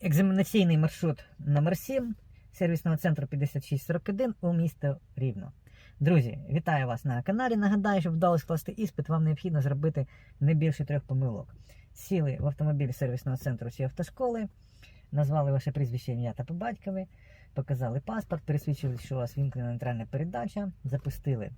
екзаменаційний маршрут номер 7 сервісного центру 5641 у місто Рівно. Друзі, вітаю вас на каналі. Нагадаю, щоб вдалося скласти іспит, вам необхідно зробити не більше трьох помилок. Сіли в автомобіль сервісного центру чи автошколи, назвали ваше прізвище, ім'я та по батькові, показали паспорт, пересвідчили, що у вас вімкнена нейтральна передача, запустили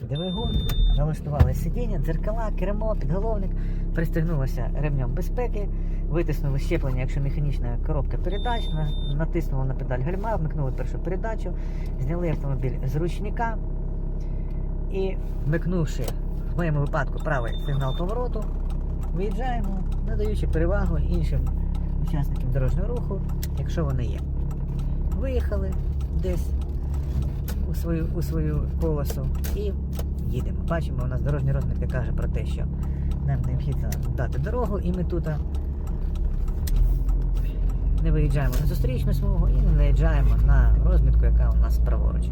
двигун, налаштували сидіння, дзеркала, кермо, підголовник, пристегнулося ремнем безпеки, витиснули щеплення, якщо механічна коробка передач, на- натиснули на педаль гальма, вмикнули першу передачу, зняли автомобіль з ручника і, вмикнувши в моєму випадку правий сигнал повороту, виїжджаємо, надаючи перевагу іншим учасникам дорожнього руху, якщо вони є. Виїхали десь у свою, у свою полосу і їдемо. Бачимо, у нас дорожня розмітка каже про те, що нам необхідно дати дорогу, і ми тут не виїжджаємо на зустрічну смугу і не наїжджаємо на розмітку, яка у нас праворуч.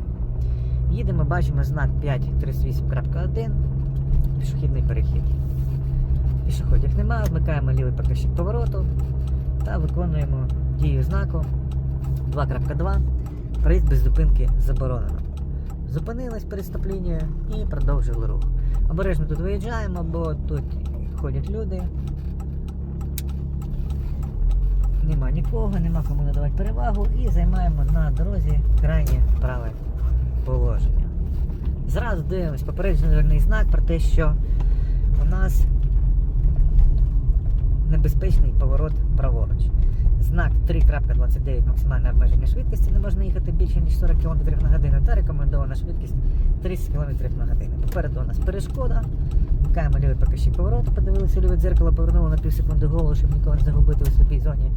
Їдемо, бачимо знак 538.1, пішохідний перехід. Пішоходів немає, вмикаємо лівий покажчик повороту та виконуємо дію знаку 2.2. Проїзд без зупинки заборонено. Зупинились перед стоп-лінією і продовжили рух. Обережно тут виїжджаємо, бо тут ходять люди. Нема нікого, нема кому надавати перевагу і займаємо на дорозі крайнє праве положення. Зразу дивимось попереджений знак про те, що у нас небезпечний поворот праворуч. Знак 3.29 максимальне обмеження швидкості, не можна їхати більше ніж 40 км на годину та рекомендована швидкість 30 км на годину. Попереду у нас перешкода. Вмикаємо лівий покажчик повороту, подивилися ліве дзеркало, повернули на пів секунди голову, щоб нікого не загубити у сліпій зоні.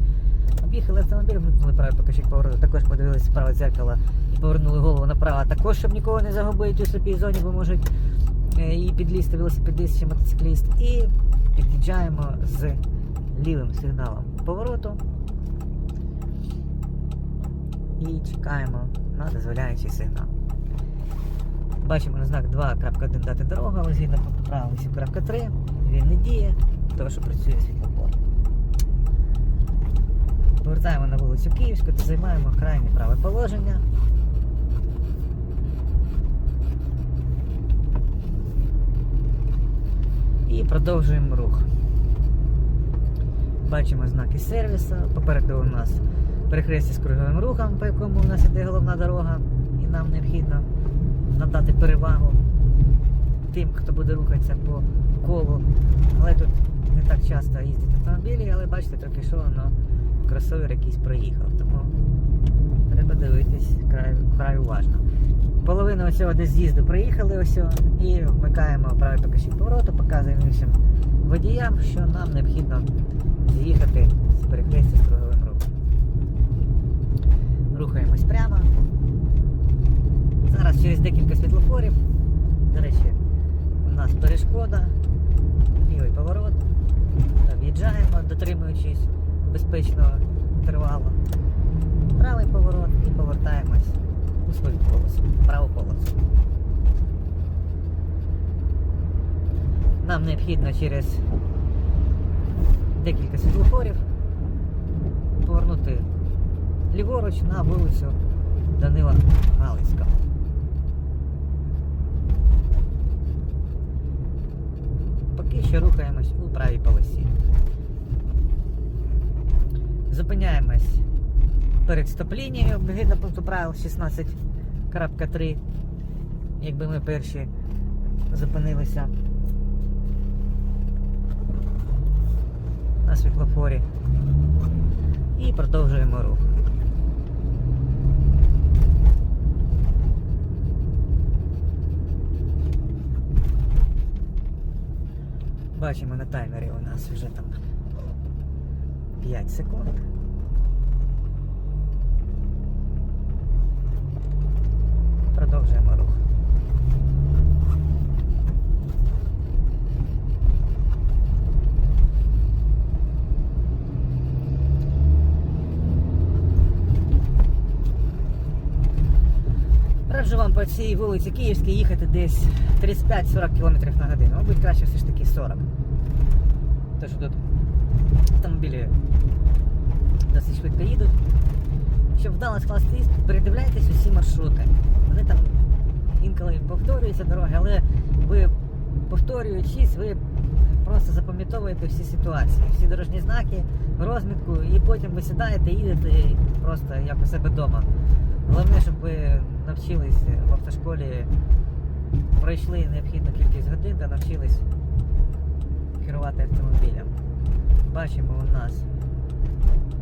Об'їхали автомобіль, вмикнули правий покажчик повороту, також подивилися праве дзеркало і повернули голову направо, також щоб нікого не загубити у сліпій зоні, бо можуть е, і підлізти велосипедист чи мотоцикліст. І під'їжджаємо з лівим сигналом повороту і чекаємо на дозволяючий сигнал. Бачимо на знак 2.1 дати дорога, але згідно правил 8.3 він не діє, тому що працює світлофор. Повертаємо на вулицю Київську та займаємо крайнє праве положення. І продовжуємо рух. Бачимо знаки сервісу. Попереду у нас перехрестя з круговим рухом, по якому у нас іде головна дорога, і нам необхідно надати перевагу тим, хто буде рухатися по колу. Але тут не так часто їздять автомобілі, але бачите, трохи що воно кросовер якийсь проїхав. Тому треба дивитись край, край уважно. Половину цього десь з'їзду проїхали ось і вмикаємо правий покажчик повороту, показуємо іншим водіям, що нам необхідно з'їхати з перехрестя з круговим рухом. Рухаємось прямо. Зараз через декілька світлофорів. До речі, у нас перешкода, лівий поворот. В'їжджаємо, дотримуючись безпечного інтервалу. Правий поворот і повертаємось у свою полосу, праву полосу. Нам необхідно через декілька світлофорів повернути ліворуч на вулицю Данила Галицького. Поки що рухаємось у правій полосі. Зупиняємось перед стоп-лінією, пункту правил 16.3. Якби ми перші зупинилися на світлофорі. І продовжуємо рух. Бачимо на таймері у нас вже там 5 секунд. Продовжуємо рух. Раджу вам по цій вулиці Київській їхати десь 35-40 км на годину. Мабуть, краще все ж таки 40. Тому що тут автомобілі досить швидко їдуть. Щоб вдало скласти іспит, передивляйтесь усі маршрути. Вони там інколи повторюються дороги, але ви повторюючись, ви просто запам'ятовуєте всі ситуації, всі дорожні знаки, розмітку, і потім ви сідаєте, їдете просто як у себе вдома. Головне, щоб ви навчились в автошколі, пройшли необхідну кількість годин та навчились керувати автомобілем. Бачимо у нас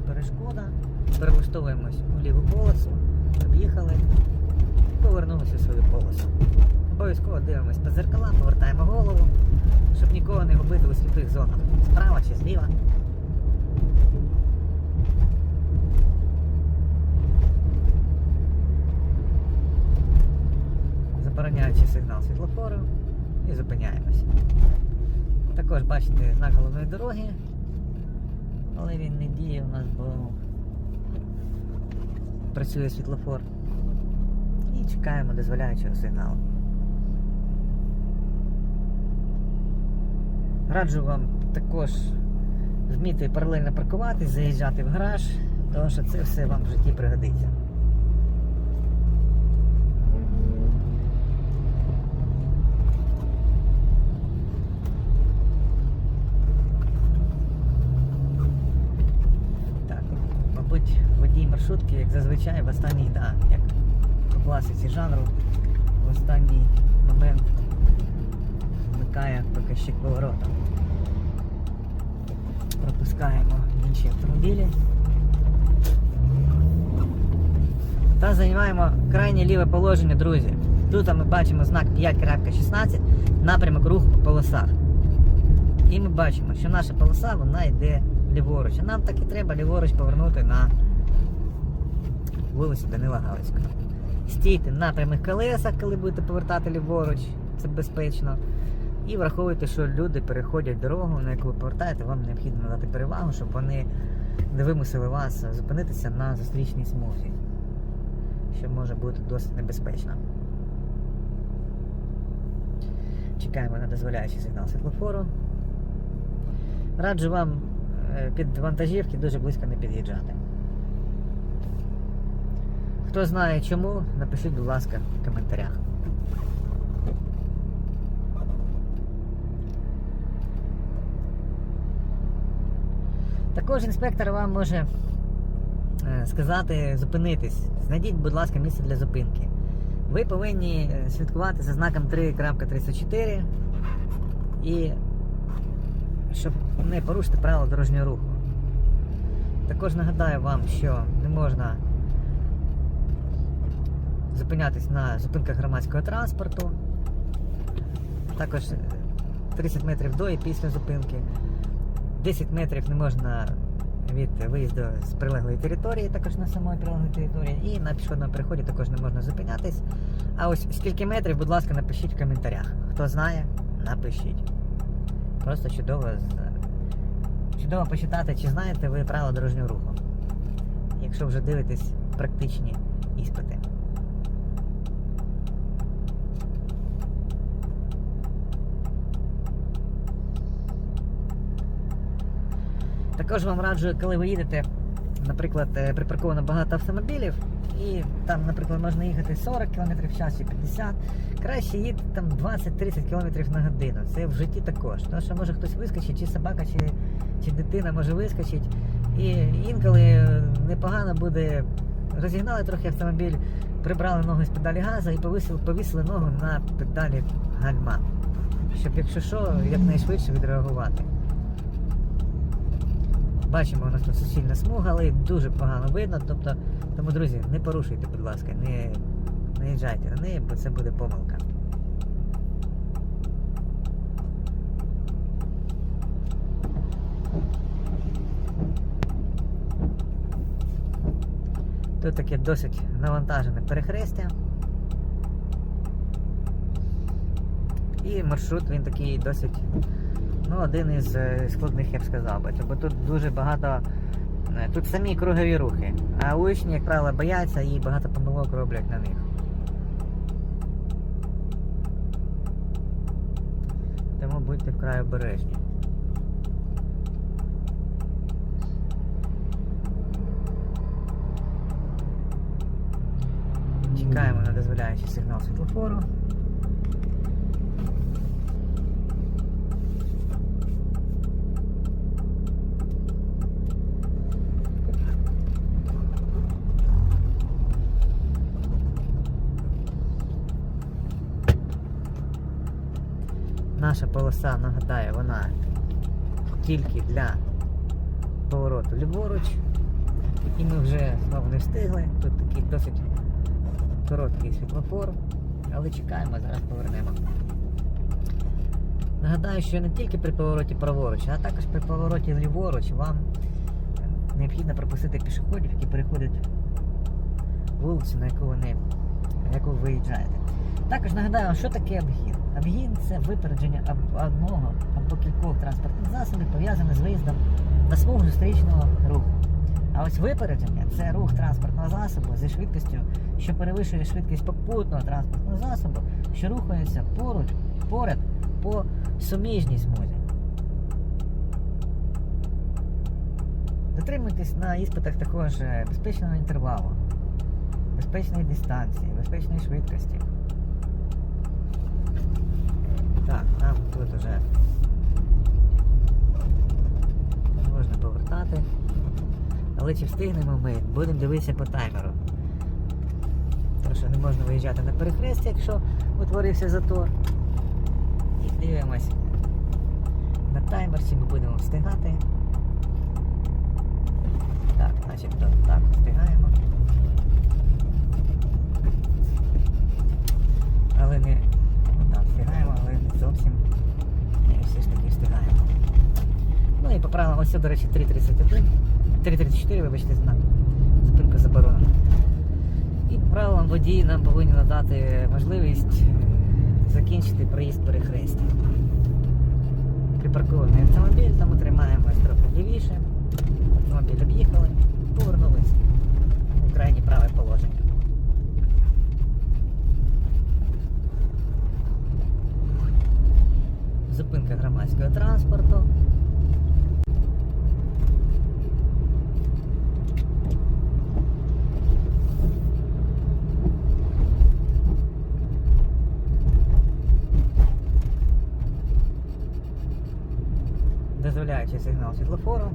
перешкода, перелаштовуємось у ліву полосу, об'їхали і повернулися у свою полосу. Обов'язково дивимось по зеркалам, повертаємо голову, щоб нікого не губити у сліпих зонах. Справа чи зліва. Забороняючи сигнал світлофору і зупиняємось. Також бачите знак головної дороги, але він не діє у нас, бо працює світлофор. І чекаємо дозволяючого сигналу. Раджу вам також вміти паралельно паркуватись, заїжджати в гараж, тому що це все вам в житті пригодиться. Так, мабуть, водій маршрутки, як зазвичай, в останній, да, як по класиці жанру, в останній момент вмикає показчик поворота. Пропускаємо інші автомобілі. Та займаємо крайнє ліве положення, друзі. Тут ми бачимо знак 5.16, напрямок руху по полосах. І ми бачимо, що наша полоса вона йде ліворуч. А нам так і треба ліворуч повернути на вулицю Данила Галицького. Стійте на прямих колесах, коли будете повертати ліворуч, це безпечно. І враховуйте, що люди переходять дорогу, на яку ви повертаєте, вам необхідно надати перевагу, щоб вони не вимусили вас зупинитися на зустрічній смузі, що може бути досить небезпечно. Чекаємо на дозволяючий сигнал світлофору. Раджу вам е, під вантажівки дуже близько не під'їжджати. Хто знає чому, напишіть, будь ласка, в коментарях. Також інспектор вам може е, сказати зупинитись. Знайдіть, будь ласка, місце для зупинки. Ви повинні е, слідкувати за знаком 3.34 і щоб не порушити правила дорожнього руху. Також нагадаю вам, що не можна зупинятись на зупинках громадського транспорту. Також е, 30 метрів до і після зупинки. 10 метрів не можна від виїзду з прилеглої території, також на самої прилеглої території, і на пішохідному переході також не можна зупинятись. А ось скільки метрів, будь ласка, напишіть в коментарях. Хто знає, напишіть. Просто чудово, чудово почитати, чи знаєте ви правила дорожнього руху, якщо вже дивитесь практичні іспити. Також вам раджу, коли ви їдете, наприклад, е, припарковано багато автомобілів, і там, наприклад, можна їхати 40 км в час чи 50, краще їдьте там 20-30 км на годину. Це в житті також. Тому що може хтось вискочить, чи собака, чи, чи дитина може вискочить. І інколи непогано буде розігнали трохи автомобіль, прибрали ногу з педалі газу і повісили, повісили ногу на педалі гальма. Щоб, якщо що, якнайшвидше відреагувати. Бачимо, у нас тут суцільна смуга, але дуже погано видно. Тобто, тому, друзі, не порушуйте, будь ласка, не, їжджайте на неї, бо це буде помилка. Тут таке досить навантажене перехрестя. І маршрут він такий досить ну, один із е, складних, я б сказав, би. бо тут дуже багато. Е, тут самі кругові рухи, а учні, як правило, бояться і багато помилок роблять на них. Тому будьте вкрай обережні. Чекаємо на дозволяючий сигнал світлофору. Наша полоса, нагадаю, вона тільки для повороту ліворуч. І ми вже знову не встигли. Тут такий досить короткий світлофор, але чекаємо, зараз повернемо. Нагадаю, що не тільки при повороті праворуч, а також при повороті ліворуч вам необхідно пропустити пішоходів, які переходять вулицю, на яку вони на яку ви виїжджаєте. Також нагадаю, що таке обгін. Обгін це випередження одного або кількох транспортних засобів, пов'язаних з виїздом на смугу зустрічного руху. А ось випередження це рух транспортного засобу зі швидкістю, що перевищує швидкість попутного транспортного засобу, що рухається поруч, поряд по суміжній смузі. Дотримуйтесь на іспитах також е, безпечного інтервалу, безпечної дистанції, безпечної швидкості. Так, нам тут вже можна повертати. Але чи встигнемо ми? Будемо дивитися по таймеру. Тому що не можна виїжджати на перехрестя, якщо утворився затор. І дивимось на таймер, чи ми будемо встигати. Так, начебто так, встигаємо. Але не. Встигаємо, але не зовсім. Все ж таки встигаємо. Ну і по правилам, ось, до речі, 3.31. 3.34, вибачте, знак. Зупинка заборонена. І по правилам водії нам повинні надати можливість е, закінчити проїзд перехрестя. Припаркований автомобіль, тому тримаємось трохи лівіше. Автомобіль об'їхали, повернулись у крайнє праве положення. Зупинка громадського транспорту. дозволяючи сигнал світлофору.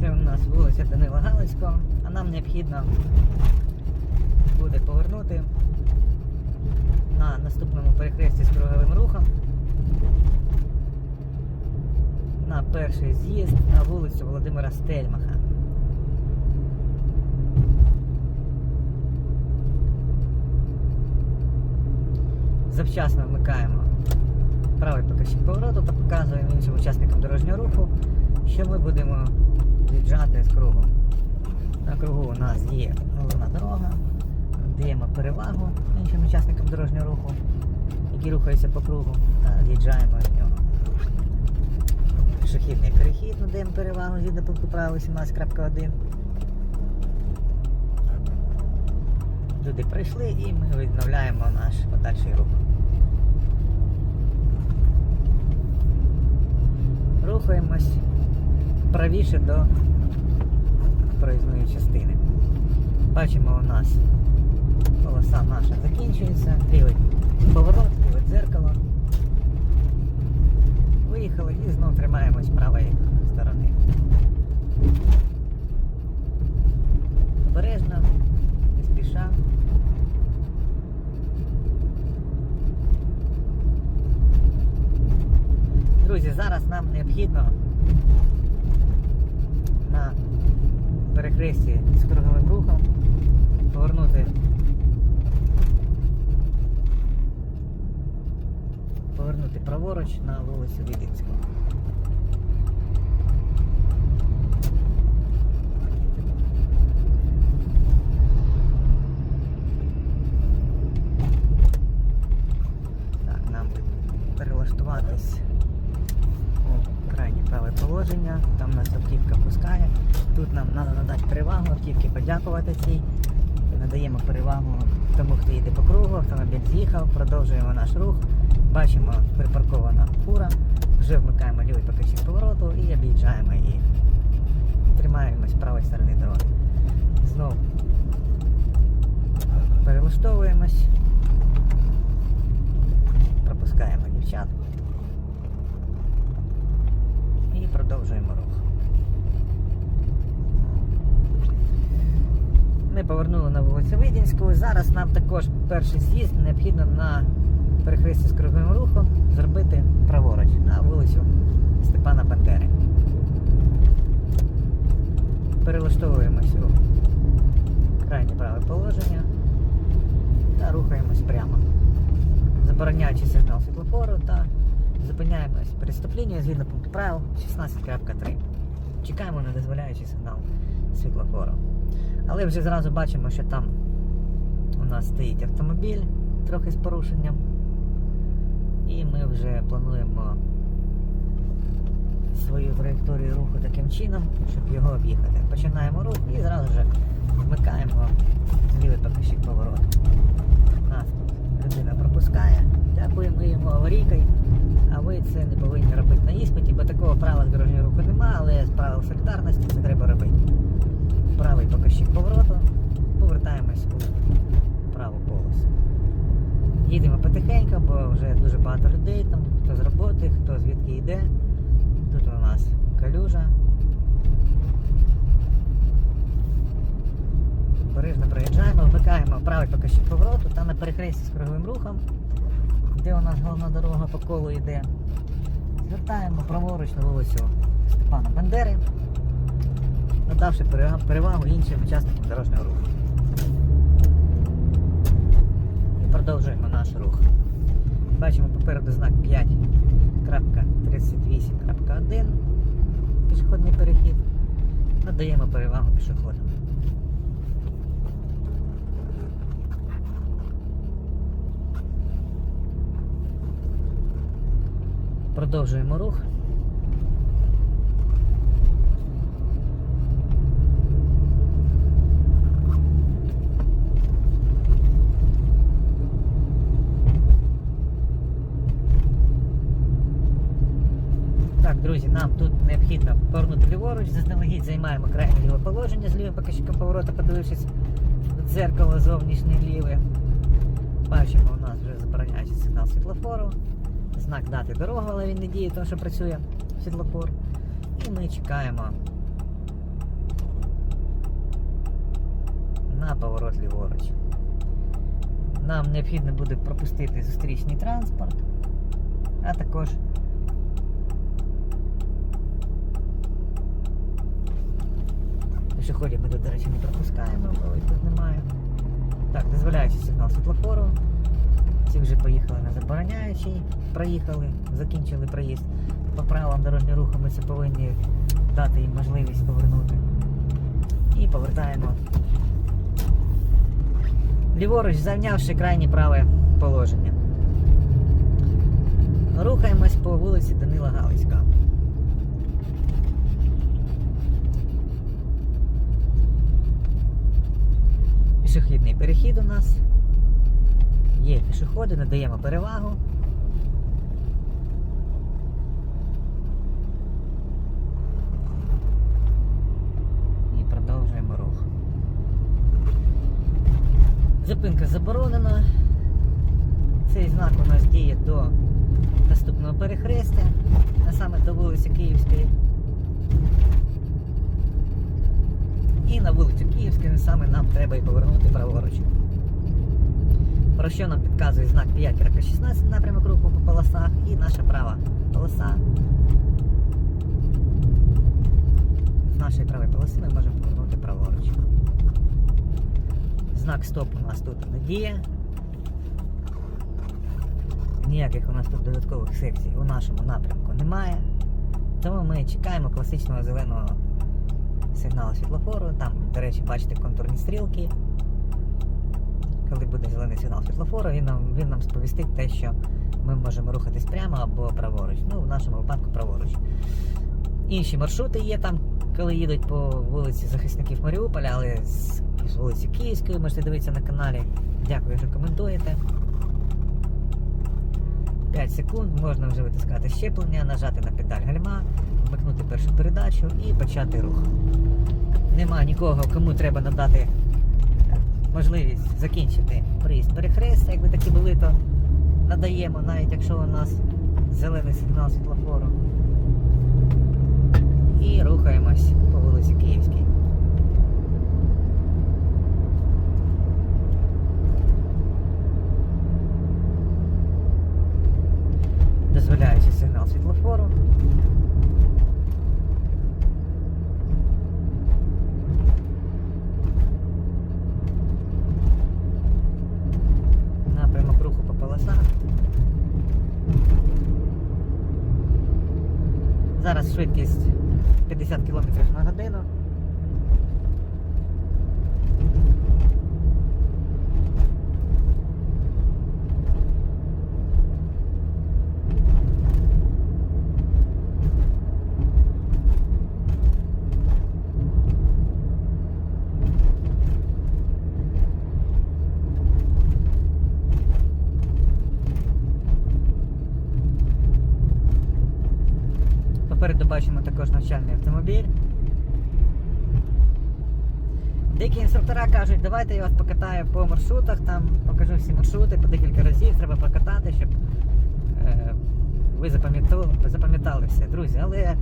Це у нас вулиця Данила Галицького, а нам необхідно буде повернути на наступному перехресті з круговим рухом на перший з'їзд на вулицю Володимира Стельмаха. завчасно вмикаємо правий покажчик повороту та показуємо іншим учасникам дорожнього руху, що ми будемо від'їжджати з кругу. На кругу у нас є головна дорога, даємо перевагу іншим учасникам дорожнього руху, які рухаються по кругу, та з'їжджаємо. Пішохідний перехід надаємо перевагу згідно пункту правил 18.1. Люди прийшли і ми відновляємо наш подальший рух. Рухаємось правіше до проїзної частини. Бачимо, у нас полоса наша закінчується, лівий поворот, ліве дзеркало. Виїхали і знов тримаємось правої сторони. Обережно, не спіша. Друзі, зараз нам необхідно на перехресті з круговим рухом повернути праворуч на вулицю Відінську. Так, нам перелаштуватись у крайнє праве положення. Там нас автівка пускає. Тут нам треба надати перевагу автівки, подякувати цій. Надаємо перевагу тому, хто їде по кругу, автомобіль з'їхав, продовжуємо наш рух. Бачимо припаркована фура, вже вмикаємо лівий покажчик повороту і об'їжджаємо її. Тримаємось правої сторони дороги. Знову перелаштовуємось. Пропускаємо дівчат. І продовжуємо рух. Ми повернули на вулицю Видінську. Зараз нам також перший з'їзд необхідно на перехресті з круговим рухом зробити праворуч на вулицю Степана Бандери. Перелаштовуємось у крайнє праве положення та рухаємось прямо, забороняючи сигнал світлофору та зупиняємось перед стоп-лінією згідно пункту правил 16.3. Чекаємо на дозволяючий сигнал світлофору. Але вже зразу бачимо, що там у нас стоїть автомобіль трохи з порушенням. І ми вже плануємо свою траєкторію руху таким чином, щоб його об'їхати. Починаємо рух і зразу ж вмикаємо злівий покажчик поворот. Нас людина пропускає, дякуємо йому аварійкою, а ви це не повинні робити на іспиті, бо такого правила дорожнього руху немає, але з правил солідарності це треба робити. Правий покажчик повороту, повертаємось у праву полосу. Їдемо потихеньку, бо вже дуже багато людей, там хто з роботи, хто звідки йде. Тут у нас калюжа. Обережно проїжджаємо, вмикаємо правий покажчик повороту та на перехресті з круговим рухом, де у нас головна дорога по колу йде. Звертаємо праворуч на вулицю Степана Бандери, надавши перевагу іншим учасникам дорожнього руху. І продовжуємо наш рух. Бачимо попереду знак 5.38.1 пішохідний перехід. Надаємо перевагу пішоходам. Продовжуємо рух. Так, друзі, нам тут необхідно повернути ліворуч, заздалегідь займаємо крайнє ліве положення з лівим покажчиком поворота, подивившись в дзеркало зовнішнє ліве. Бачимо, у нас вже забороняється сигнал світлофору. Знак дати дорогу, але він не діє, тому що працює світлофор. І ми чекаємо на поворот ліворуч. Нам необхідно буде пропустити зустрічний транспорт, а також Пішоходів ми тут, до речі, не пропускаємо, бо їх тут немає. Так, дозволяючи сигнал світлофору. Ці вже поїхали на забороняючий, проїхали, закінчили проїзд. По правилам дорожнього руху ми це повинні дати їм можливість повернути. І повертаємо. Ліворуч, зайнявши крайнє праве положення. Рухаємось по вулиці Данила Галицька. Пішохідний перехід у нас. Є пішоходи, надаємо перевагу. І продовжуємо рух. Зупинка заборонена. Цей знак у нас діє до наступного перехрестя, а саме до вулиці Київської. І на вулицю Київську саме нам треба і повернути праворуч. Про що нам підказує знак 5 16 напрямок руху по полосах і наша права полоса. З нашої правої полоси ми можемо повернути праворуч. Знак стоп у нас тут не діє. Ніяких у нас тут додаткових секцій у нашому напрямку немає. Тому ми чекаємо класичного зеленого сигналу світлофору. Там, до речі, бачите контурні стрілки. Коли буде зелений сигнал світлофору, він нам, він нам сповістить те, що ми можемо рухатись прямо або праворуч. Ну, в нашому випадку праворуч. Інші маршрути є там, коли їдуть по вулиці захисників Маріуполя, але з, з вулиці Київської можете дивитися на каналі. Дякую, що коментуєте. 5 секунд, можна вже витискати щеплення, нажати на педаль гальма, вмикнути першу передачу і почати рух. Нема нікого, кому треба надати можливість закінчити приїзд перехрестя. Якби такі були, то надаємо, навіть якщо у нас зелений сигнал світлофору. І рухаємось по вулиці Київській. Дозволяючи сигнал світлофору. 8 x Попереду бачимо також навчальний автомобіль. Деякі інструктора кажуть, давайте я вас покатаю по маршрутах, там покажу всі маршрути по декілька разів, треба покатати, щоб е, ви запам'ятали, все, друзі. Але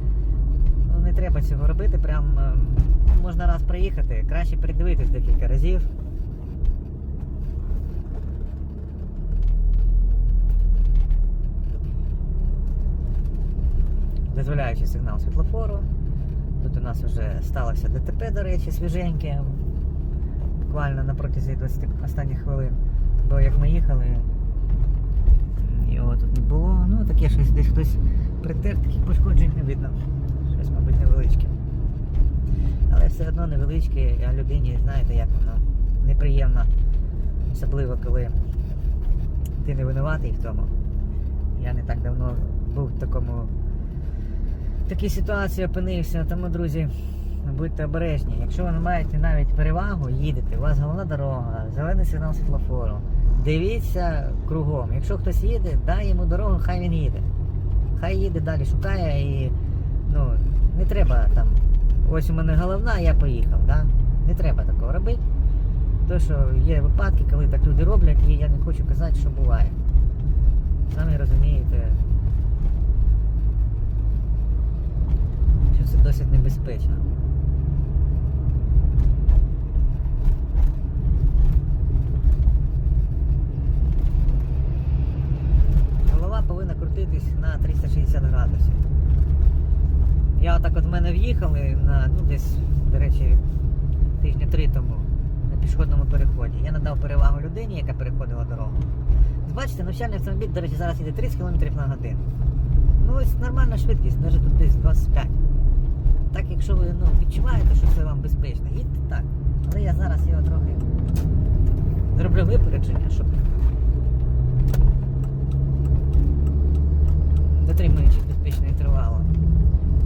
ну, не треба цього робити, прям е, можна раз приїхати, краще передивитись декілька разів. Дозволяючи сигнал світлофору. Тут у нас вже сталося ДТП, до речі, свіженьке, буквально на протязі 20 останніх хвилин. Бо як ми їхали, його тут не було. Ну таке щось десь хтось притер, таких пошкоджень не видно. Щось, мабуть, невеличке. Але все одно невеличке, а людині, знаєте, як воно неприємно. Особливо коли ти не винуватий в тому. Я не так давно був в такому такій ситуації опинився. Тому, друзі, будьте обережні. Якщо ви не маєте навіть перевагу, їдете, у вас головна дорога, зелений сигнал світлофору. Дивіться кругом. Якщо хтось їде, дай йому дорогу, хай він їде. Хай їде далі, шукає і ну, не треба там. Ось у мене головна, я поїхав. Да? Не треба такого робити. Тому що є випадки, коли так люди роблять, і я не хочу казати, що буває. Самі розумієте, що це досить небезпечно. Голова повинна крутитись на 360 градусів. Я отак от в мене в'їхали на, ну десь, до речі, тижні три тому на пішохідному переході. Я надав перевагу людині, яка переходила дорогу. Бачите, навчальний автомобіль, до речі, зараз їде 30 км на годину. Ну ось нормальна швидкість, навіть тут десь 25. Так, якщо ви ну, відчуваєте, що це вам безпечно, їдьте так. Але я зараз його трохи зроблю випередження, щоб дотримуючи безпечного інтервалу,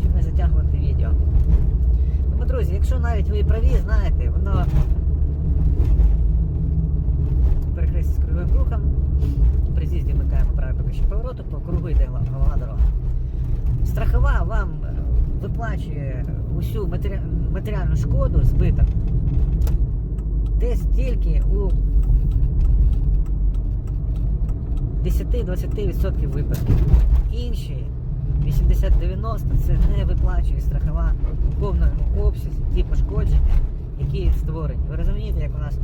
щоб не затягувати відео. Тому, друзі, якщо навіть ви праві, знаєте, воно перехрестя з круговим рухом, при з'їзді вмикаємо правий поки що повороту, по кругу йде головна дорога. Страхова вам е, виплачує усю матері... матеріальну шкоду збиток десь тільки у 10-20% випадків. Інші 80-90 це не виплачує страхова в повному обсязі ті пошкодження, які створені. Ви розумієте, як у нас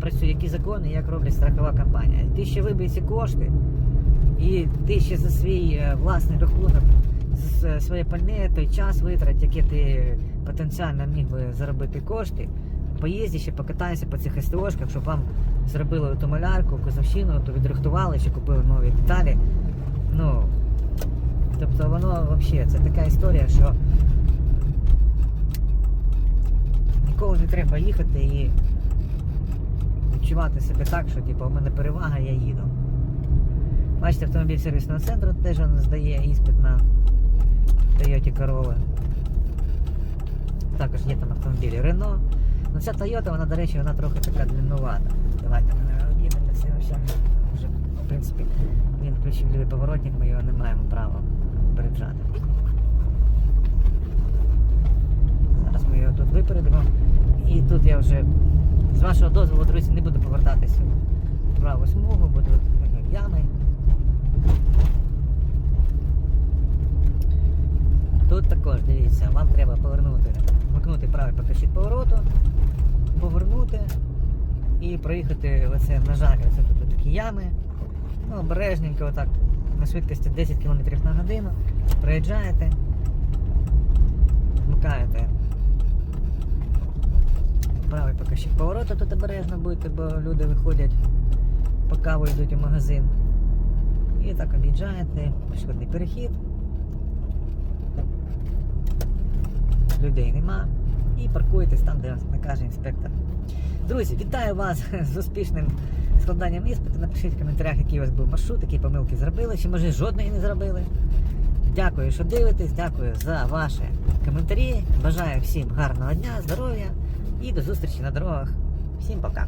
працює, які закони, як роблять страхова компанія. Ти ще вибий ці кошти, і ти ще за свій е, власний рахунок, своє пальне, той час витрать, який ти потенціально міг би заробити кошти. Поїзді ще покатайся по цих СТОшках, щоб вам зробили ту малярку, козовщину, то відрихтували, чи купили нові деталі. Ну, тобто воно взагалі це така історія, що ніколи не треба їхати і відчувати себе так, що типу, у мене перевага, я їду. Бачите, автомобіль сервісного центру теж він здає іспит на Toyota Corolla. Також є там автомобілі Рено. Ну Ця Toyota, вона, до речі, вона трохи така длиннувата. Давайте ми об'єднемося вже, в принципі, він включив лівий поворотник, ми його не маємо права переджати. Зараз ми його тут випередимо. І тут я вже з вашого дозволу, друзі, не буду повертатися в праву смугу, бо тут ями. Тут також дивіться, вам треба повернути, вмикнути правий покажчик повороту, повернути і проїхати оце, на жаль, оце тут такі ями. Ну, обережненько, отак, на швидкості 10 км на годину. Проїжджаєте, вмикаєте правий покажчик повороту, тут обережно будете, бо люди виходять, по каву йдуть у магазин. І так об'їжджаєте, пішохідний перехід. Людей нема. І паркуєтесь там, де накаже інспектор. Друзі, вітаю вас з успішним складанням іспиту. Напишіть в коментарях, який у вас був маршрут, які помилки зробили, чи може жодної не зробили. Дякую, що дивитесь, дякую за ваші коментарі. Бажаю всім гарного дня, здоров'я і до зустрічі на дорогах. Всім пока!